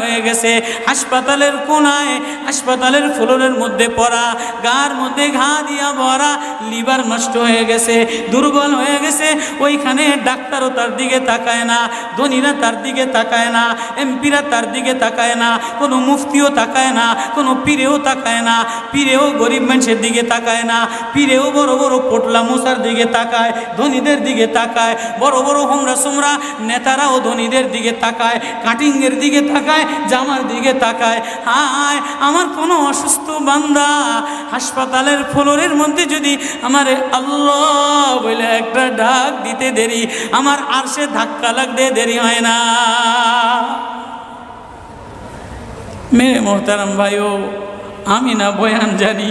হয়ে গেছে। হাসপাতালের কোনায়, হাসপাতালের ফ্লোরের মধ্যে পড়া, গার মধ্যে ঘা দিয়া ভরা, লিভার নষ্ট হয়ে গেছে, দুর্বল হয়ে গেছে। ওইখানে ডাক্তারও তার দিকে তাকায় না, ধনীরা তার দিকে তাকায় না, এমপিরা তার দিকে তাকায় না, কোনো মুফতিও তাকায় না, কোনো পীরেও তাকায় না, পীরেও গরিব মানুষের দিকে তাকায় না, পীরেও বড় বড় পোটলা মশার দিকে তাকায়, ধনীদের দিকে তাকায়, বড় বড় হোমরা সোমরা নেতারাও ধনীদের দিকে তাকায়, কাটিংয়ের দিকে তাকায় জামার দিকে তাকায়। হায়, আমার কোনো অসুস্থ বান্দা হাসপাতালের ফ্লোরের মধ্যে যদি আমার আল্লাহ বলে একটা ডাক দিতে দেরি, আমার আর সে ধাক্কা লাগতে দেরি হয় না। মেরে মোহতারাম ভাইও, আমি না বয়ান জানি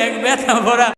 এক ব্যথা ভরা